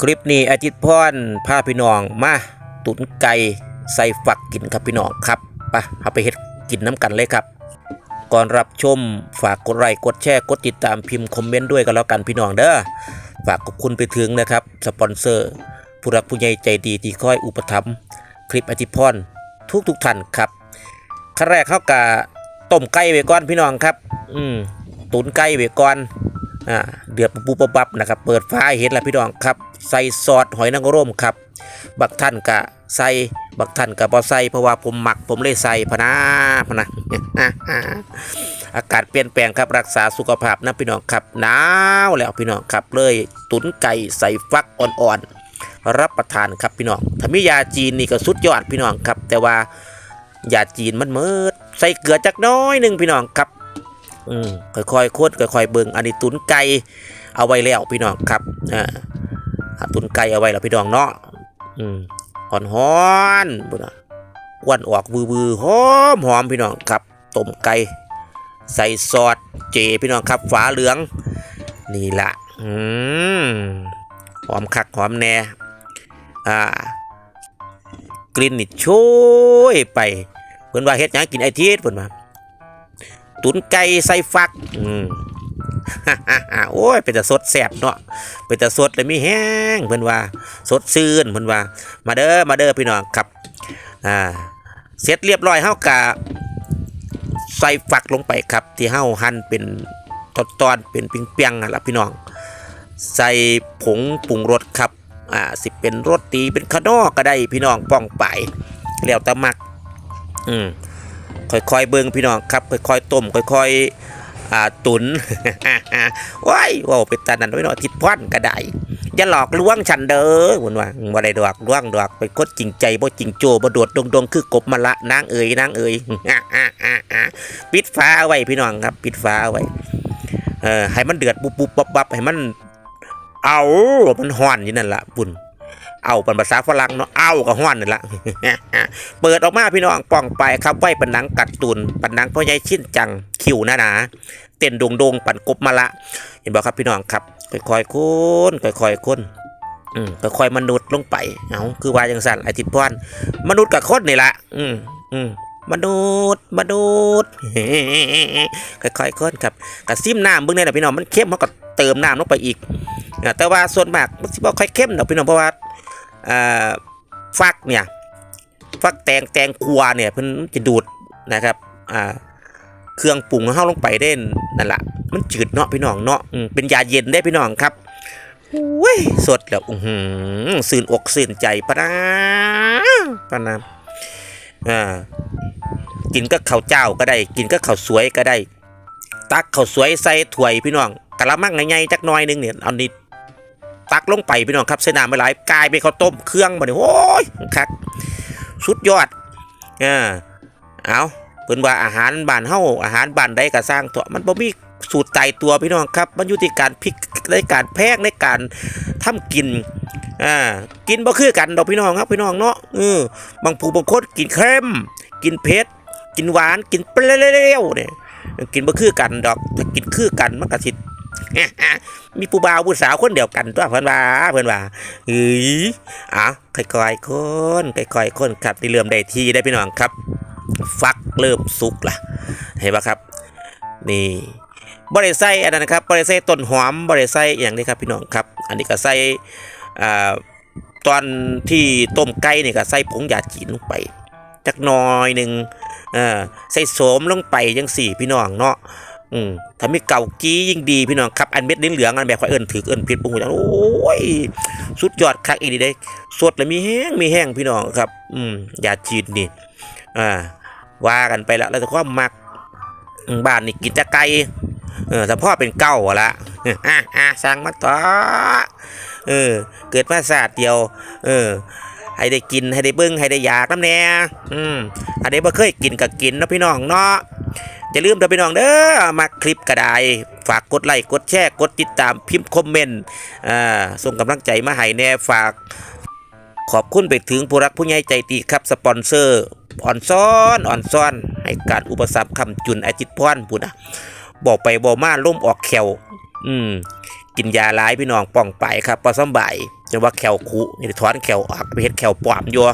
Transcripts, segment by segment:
คลิปนี้อาทิตย์พรพาพี่น้องมาตุนไก่ใส่ฝักกินครับพี่น้องครับไปเอาไปเฮ็ดกินน้ำกันเลยครับ ก่อนรับชมฝากกดไลค์กดแชร์กดติดตามพิมพ์คอมเมนต์ด้วยกันแล้วกันพี่น้องเด้อฝากขอบคุณไปถึงนะครับสปอนเซอร์ ผู้รักผู้ใหญ่ใจดีที่คอยอุปถัมภ์คลิปอาทิตย์พรทุกทุกท่านครับขั้นแรกเข้ากะต้มไก่ไว้ก่อนพี่น้องครับ อืมตุนไก่ไว้ก่อนอ่า เดือดปุบปับปับนะครับ เปิดฟ้าเห็นแล้วพี่น้องครับ ใส่ซอสหอยนางรมครับ บักท่านกะใส่บักท่านกะบ่ใส่เพราะว่าผมหมักผมเลยใส่พนะพนะอากาศเปลี่ยนแปลงครับรักษาสุขภาพนะพี่น้องครับหนาวแล้วพี่น้องครับเลยตุนไก่ใส่ฟักอ่อนๆรับประทานครับพี่น้องถ้ามียาจีนนี่ก็สุดยอดพี่น้องครับ แต่ว่ายาจีนมันเมิดใส่เกลือจักน้อยหนึ่งพี่น้องครับ อืมค่อยๆโคตรค่อยๆเบิ่งอันนี้ตุนไก่เอาไว้แล้วพี่น้องครับอ่าตุนไก่เอาไว้แล้วพี่น้องเนาะอืมหอนหอนบุญนะอ้วนออกวือๆหอมหอมพี่น้องครับต้มไก่ใส่ซอสเจพี่น้องครับฝาเหลือง นี่ละอืมหอมคักหอมแน่อ่ากลิ่นนี่ช่วยไปเพิ่อนว่าเฮ็ดหยังกินไอทิศเพิ่อนว่า ตุนไก่ใส่ฟัก อืมโอ้ยเป็นแต่สดแสบเนาะเป็นแต่สดเลยมีแห้งเพิ่นว่า สดซื่นเพิ่นว่า มาเด้อมาเด้อพี่น้องครับอ่าเสร็จเรียบร้อยเฮากะใส่ฟักลงไปครับ ที่เฮาหั่นเป็นตอนๆเป็นเปียงๆนั่นล่ะพี่น้อง ใส่ผงปรุงรสครับอ่าสิเป็นรสตีเป็นขนอก็ได้พี่น้องป้องไปแล้วแต่มัก อืม ค่อยๆเบิ่งพี่น้องครับค่อยๆต้มค่อยๆอ่าตุนว้ายว้าวเป็นตานันไว้หน่อยทิดพอนก็ได้อย่าหลอกลวงฉันเด้อเหมือนว่าบ่ได้ดอกลวงดอกเป็นคนจริงใจบ่จริงโจบ่โดดดงๆคือกบมะละนางเอ๋ยนางเอ๋ยปิดฟ้าเอาไว้พี่น้องครับ ปิดฟ้าเอาไว้เออให้มันเดือดปุ๊บๆปับๆให้มัน เอามันฮ้อนอยู่นั่นละปุ่น เอาเป็นภาษาฝรั่งเนาะเอากับห้อนนี่ละเปิดออกมาพี่น้องป่องไปครับไว้ป็นหนังกัดตุนป็นหนังพ่อใหญ่ชิ้นจังคิวหนาหนาเต้นดงดงปั่นกบมาละ เห็นบ่ครับพี่น้องครับค่อยๆค้นค่อยๆค้นอืมค่อยๆมนุษย์ลงไปเอาคือว่าจังสั่นไอทิพย์พรมนุษย์กับคนนี่ละอืมอืมมนุษย์มนุษย์ค่อยๆค้นครับกระซิมน้ำเบื้องในนะพี่น้องมันเข้มเขาก็เติมน้ำลงไปอีกแต่ว่าส่วนมากมันสิบ่ค่อยเข้มดอกพี่น้องเพราะว่า ฟักเนี่ยฟักแตงแตงกวาเนี่ยเพิ่นจะดูดนะครับอ่าเครื่องปรุงเข้าลงไปได้นั่นแหละมันจืดเนาะพี่น้องเนาะเป็นยาเย็นได้พี่น้องครับอุ้ยสดแล้วอือหือสื่นอกสื่นใจปะนะปะนะอ่ากินก็ข้าวเจ้าก็ได้ กินก็ข้าวสวยก็ได้ ตักข้าวสวยใส่ถ้วยพี่น้องกะละมังใหญ่ๆจักหน่อยหนึงเนี่ยเอานิด ตักลงไปพี่น้องครับใส่น้ำไปหลายกลายเป็นข้าวต้มเครื่องมาเนี่ยโอ้ยครับสุดยอดเออเอาเพิ่นว่าอาหารบ้านเฮาอาหารบ้านใดก็สร้างเถอะมันบ่มีสูตรตายตัวพี่น้องครับ มันอยู่ที่การพลิกในการแพงในการทำกินอ่ากินบ่คือกันดอกพี่น้องครับพี่น้องเนาะเออบางผู้บางคนกินเค็มกินเผ็ดกินหวานกินเปรี้ยวๆเนี่ยกินบ่คือกันดอกถ้ากินคือกันมันก็สิ มีผู้บ่าวผู้สาวคนเดียวกันตัวเพิ่อนว่าเพิ่อนว่าเฮ้ยอ้าค่อยๆคนค่อยๆคนครับที่เริ่มได้ทีได้พี่น้องครับ ฟักเริ่มสุกละเห็นปะครับ นี่บริใส่อันนั้นะครับบริใส่ต้นหอมบริใส่อย่างนี้ครับพี่น้องครับ อันนี้ก็ใส่อ่าตอนที่ต้มไก่นี่ยก็ใส่ผงยาจีนลงไปจักน้อยหนึ่งอ่าใส่โสมลงไปจังสี่พี่น้องเนาะ อืมถ้ามีเก่ากี้ยิ่งดีพี่น้องครับอันเม็ดเหลืองอันแบบข่อยเอิ้นถือเอิ้นผิดปุ้งจังโอ้ยสุดยอดคักอีดีเด้สดแล้วมีแห้งมีแห้งพี่น้องครับ อืมยาจีนนี่อ่าว่ากันไปแล้วแล้วแต่ความมักบ้านนี่กินแต่ไก่เออแต่พ่อเป็นเก้าอะละอ่าอ่าสั่งมาต่อเออ เกิดมาศาสตร์เดียว เออให้ได้กินให้ได้เบิ้งให้ได้อยากน้ำแน่อืมอันนี้บ่เคยกินก็กินนะพี่น้องเนาะ อย่าลืมเด้อพี่น้องเด้อมาคลิปก็ได้ฝากกดไลค์กดแชร์กดติดตามพิมพ์คอมเมนต์ส่งกำลังใจมาให้แน่ฝาก ขอบคุณไปถึงผู้รักผู้ใหญ่ใจดีครับสปอนเซอร์อ่อนซ้อนอ่อนซ้อน ให้การอุปสัมภ์คำจุนอาจิตพรบุญนะบอกไปบอกมาล่มออกแขวอืมกินยาหลายพี่น้องป้องไปครับพอสำบายจนว่าแขวคุนี่ถอนแขวออกไปเฮ็ดแขวปลอมอยู่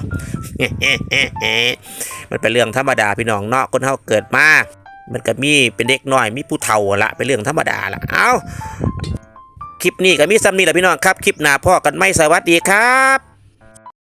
มันเป็นเรื่องธรรมดาพี่น้องเนาะคนเฮาเกิดมา มันก็มีเป็นเด็กน้อยมีผู้เฒ่าละเป็นเรื่องธรรมดาละเอาคลิปนี้ก็มีซ้ำนี่แหละพี่น้องครับ คลิปหน้าพ่อกันไม่สวัสดีครับ